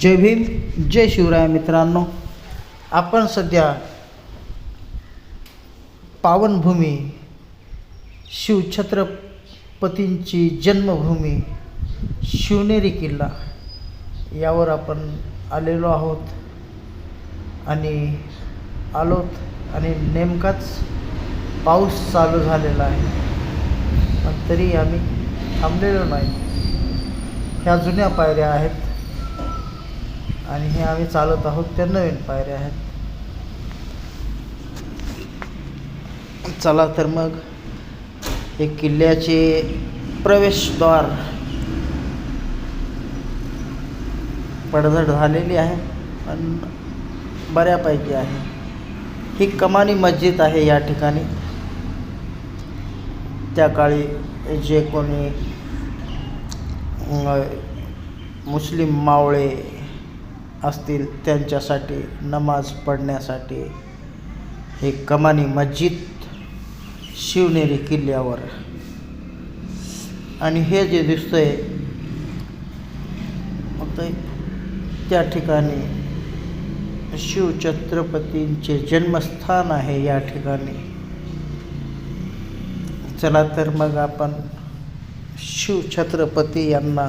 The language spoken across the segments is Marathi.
जय भीम जय शिवराय मित्रांनो. आपण सध्या पावनभूमी शिवछत्रपतींची जन्मभूमी शिवनेरी किल्ला यावर आपण आलेलो आहोत आणि आलोत आणि नेमकाच पाऊस चालू झालेला आहे. पण तरी आम्ही थांबलेलो नाही. ह्या जुन्या पायऱ्या आहेत. आणि हे आम्ही चालत आहोत. त्या नवीन पायऱ्या आहेत. चला तर मग हे किल्ल्याचे प्रवेशद्वार पडझड झालेली आहे पण बऱ्यापैकी आहे. ही कमानी मस्जिद आहे या ठिकाणी. त्या काळी जे कोणी मुस्लिम मावळे असतील त्यांच्यासाठी नमाज पढण्यासाठी. हे कमानी मस्जिद शिवनेरी किल्ल्यावर. आणि हे जे दिसतंय त्या ठिकाणी शिवछत्रपतींचे जन्मस्थान आहे या ठिकाणी. चला तर मग आपण शिवछत्रपती यांना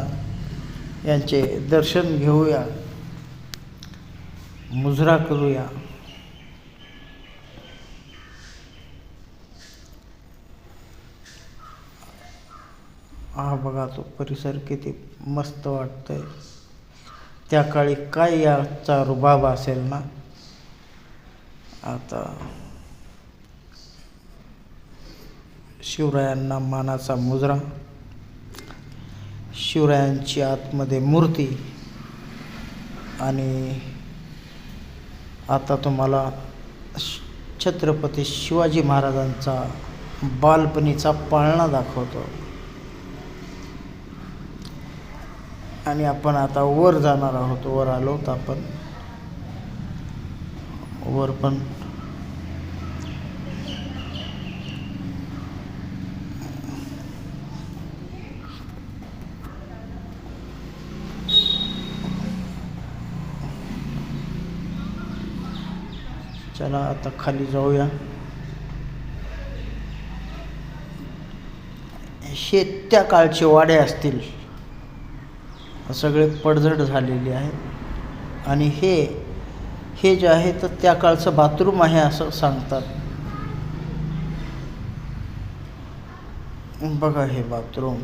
यांचे दर्शन घेऊया. मुजरा करूया. हा बघा तो परिसर किती मस्त वाटतंय. त्या काळी काय याचा रुबाब असेल ना? आता शिवरायांना मानाचा मुजरा शिवरायांची आतमध्ये मूर्ती आणि आता तुम्हाला श- छत्रपती शिवाजी महाराजांचा बालपणीचा पाळणा दाखवतो. आणि आपण आता वर जाणार आहोत वर आलो तर आपण. वर पण चला आता खाली जाऊया. शेत त्या काळचे वाडे असतील. सगळे पडझड झालेले आहे आणि हे हे जे आहे तर त्या काळचं बाथरूम आहे असं सांगतात. बघा हे बाथरूम.